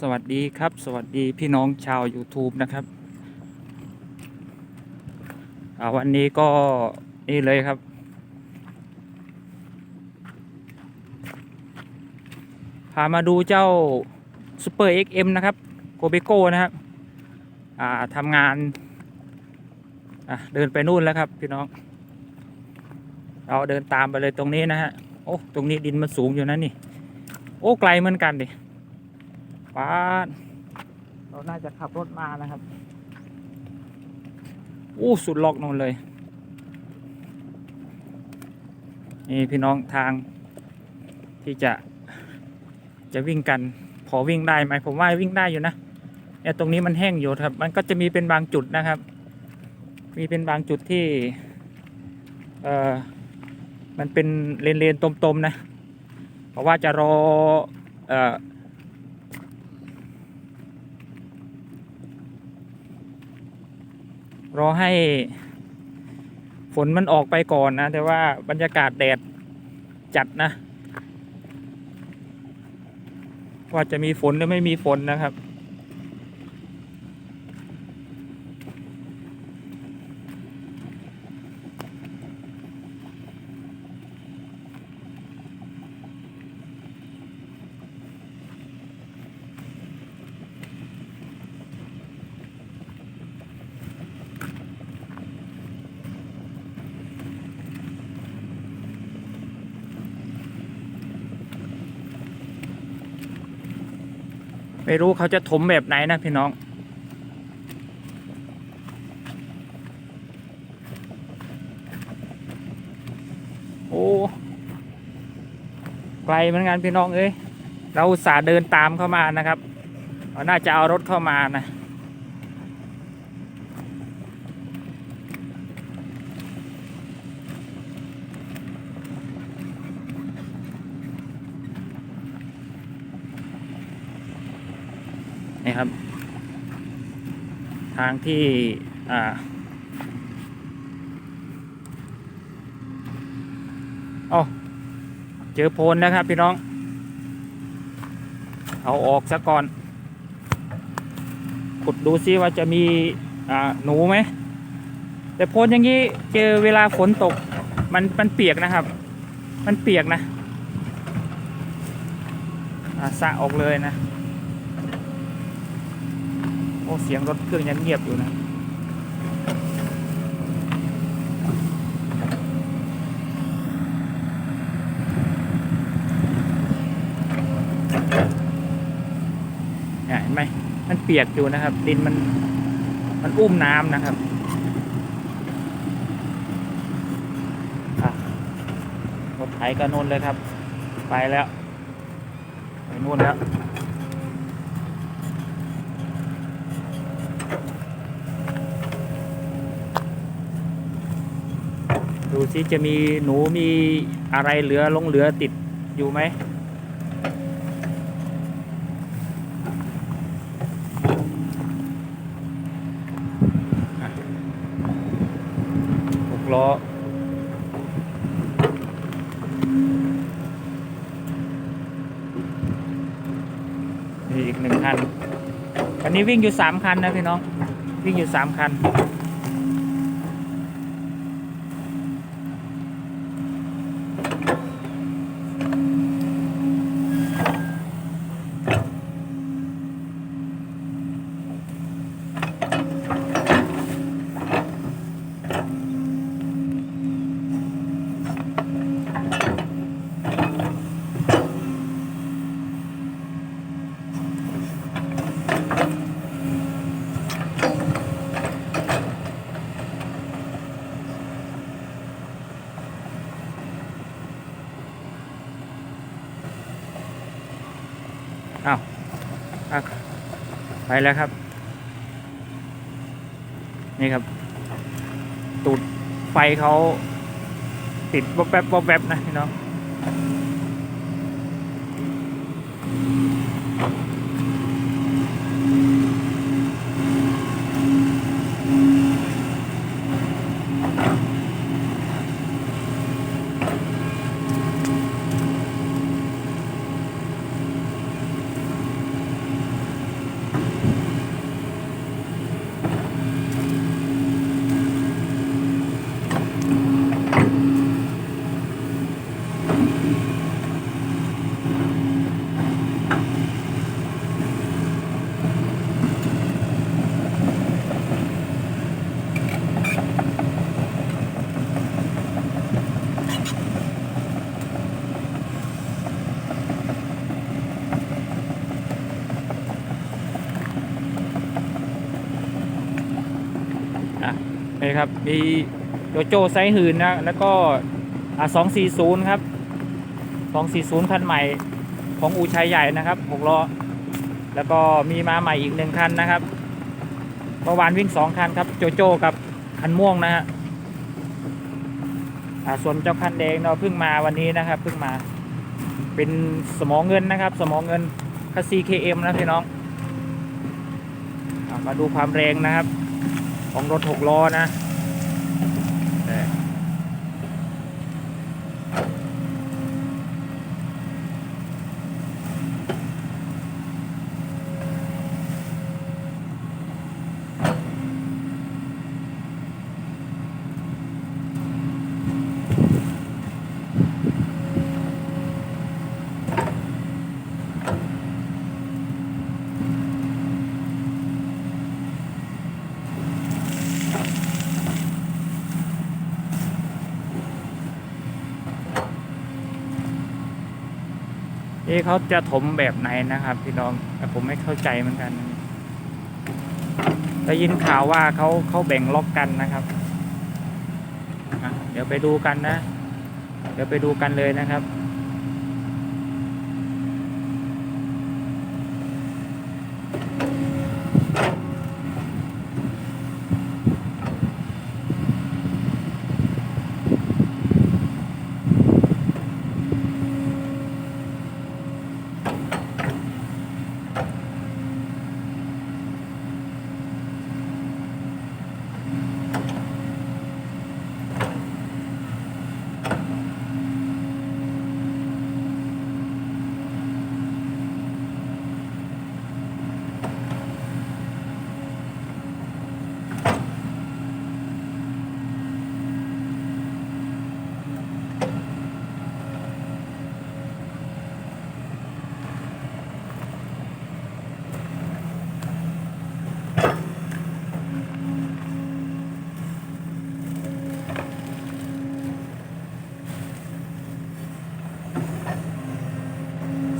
สวัสดีครับ สวัสดีพี่น้องชาว YouTube นะครับวันนี้ก็นี่เลยครับ พามาดูเจ้า Super XM นะครับโกเบโก้นะครับทำงานเดินไปนู่นแล้วครับพี่น้อง เราเดินตามไปเลยตรงนี้นะฮะ โอ้ ตรงนี้ดินมันสูงอยู่นะนี่ โอ้ ไกลเหมือนกันดิ ป้าดเราน่าจะขับรถมานะครับอู้สุดล็อกนนเลย นี่พี่น้องทางที่จะจะวิ่งกัน พอวิ่งได้ไหมผมว่าวิ่งได้อยู่นะเนี่ยตรงนี้มันแห้งอยู่ครับ มันก็จะมีเป็นบางจุดนะครับ มีเป็นบางจุดที่เอ่อมันเป็นเลนเลนๆตมๆนะ เพราะว่าจะรอเอ่อ รอให้ฝนมันออกไปก่อนนะ แต่ว่าบรรยากาศแดดจัดนะ ว่าจะมีฝนหรือไม่มีฝนนะครับ ไม่รู้เขาจะถมแบบไหนนะพี่น้อง โอ้ไกลเหมือนกันพี่น้องเอ้ยเราอุตสาห์เดินตามเข้ามานะครับน่าจะเอารถเข้ามานะ ทางที่อ่าโอ้เจอโพนนะครับพี่น้อง เอาออกซะก่อนขุดดูซิว่าจะมีหนูไหม แต่โพนอย่างนี้เจอเวลาฝนตกมันมันเปียกนะครับ มันเปียกนะสะออกเลยนะ โอ้เสียงรถเครื่องยังเงียบอยู่นะเห็นไหมมันเปียกอยู่นะครับ ดินมันมันอุ้มน้ำนะครับอะรถไถก็นู่นเลยครับ ไปแล้ว ไปนู่นแล้ว ซิจะมีหนูมีอะไรเหลือลงเหลือติดอยู่ไหมหกล้อนี่อีกหนึ่งคันวันนี้วิ่งอยู่สามคันนะพี่น้อง วิ่งอยู่สามคัน อ้าวไปแล้วครับ นี่ครับ ตูดไฟเขาติดวบแวบวบแวบนะพี่น้อง นี่ครับ มีโจโจไซหืนนะ แล้วก็อะ240 ครับ 240 คันใหม่ของอูชัยใหญ่นะครับ6ล้อ แล้วก็มีมาใหม่อีกหนึ่งคันนะครับเมื่อวานวิ่งสองคันครับโจโจ้กับคันม่วงนะฮะส่วนเจ้าคันแดงเราเพิ่งมาวันนี้นะครับเพิ่งมา เป็นสมองเงินนะครับ สมองเงินคัสซี KM นะพี่น้องมาดูความแรงนะครับ ของรถหกล้อนะ เอ๊ะเขาจะถมแบบไหนนะครับ พี่น้องแต่ผมไม่เข้าใจเหมือนกันได้ยินข่าวว่าเขาเขาแบ่งล็อกกันนะครับเดี๋ยวไปดูกันนะ เดี๋ยวไปดูกันเลยนะครับ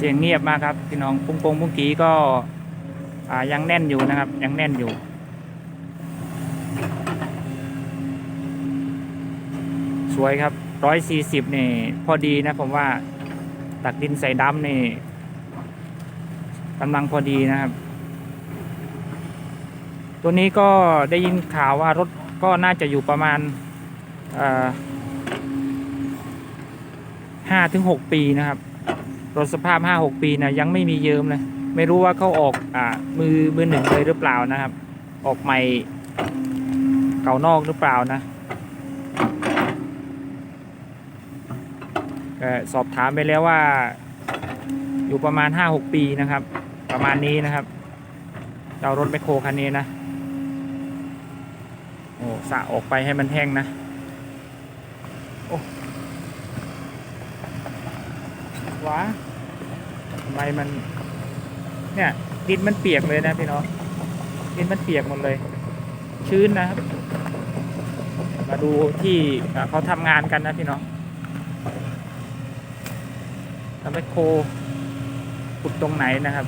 สียงเงียบมากครับพี่น้องปุ้งปงปุ้งกี้ก็ยังแน่นอยู่นะครับ ยังแน่นอยู่ สวยครับร้อยสี่สิบนี่พอดีนะผมว่าตักดินใส่ดำนี่กำลังพอดีนะครับ ตัวนี้ก็ได้ยินข่าวว่ารถก็น่าจะอยู่ประมาณห้าถึงหกปีนะครับ รถสภาพห้าหกปีนะยังไม่มีเยิมเลยไม่รู้ว่าเขาออกอ่ามือมือหนึ่งเลยหรือเปล่านะครับ ออกใหม่เก่านอกหรือเปล่านะสอบถามไปแล้วว่าอยู่ประมาณห้าหกปีนะครับ ประมาณนี้นะครับเจ้ารถแมคโครคันนี้นะโอ้สะออกไปให้มันแห้งนะโอ้ว้า ไมมัน เนี่ย ดินมันเปียกเลยนะพี่น้องดินมันเปียกหมดเลย ชื้นนะครับ มาดูที่เขาทำงานกันนะพี่น้องทำไมโคขุดตรงไหนนะครับ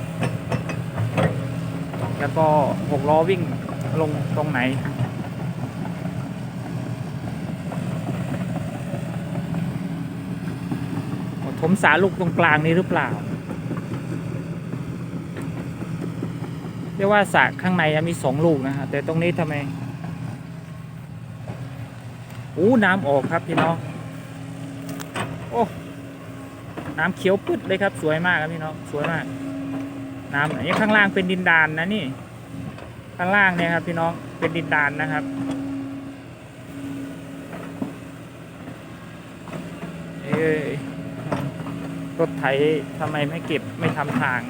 แล้วก็หกล้อวิ่งลงตรงไหนถมสาลูกตรงกลางนี้หรือเปล่า รียกว่าสระข้างในมีสองลูกนะฮะแต่ตรงนี้ทำไมอู้น้ำออกครับพี่น้องโอ้น้ำเขียวปึ๊ดเลยครับ สวยมากครับพี่น้องสวยมาก น้ำอันนี้ข้างล่างเป็นดินดานนะนี่ ข้างล่างเนี่ยครับ พี่น้องเป็นดินดานนะครับเอ้ยรถไถทำไมไม่เก็บไม่ทำทาง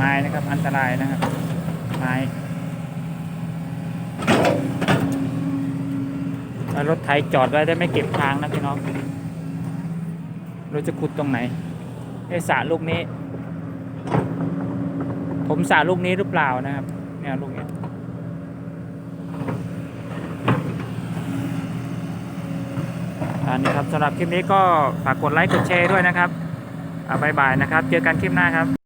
ไม้นะครับ อันตรายนะครับ ไม้รถไถจอดไว้ได้ไม่เก็บทางนะพี่น้องเราจะขุดตรงไหนไอสระลูกนี้ ผมสระลูกนี้หรือเปล่านะครับ เนี่ยลูกนี้อันนี้ครับสำหรับคลิปนี้ก็ฝากกดไลค์กดแชร์ด้วยนะครับบ๊ายบายนะครับ เจอกันคลิปหน้าครับ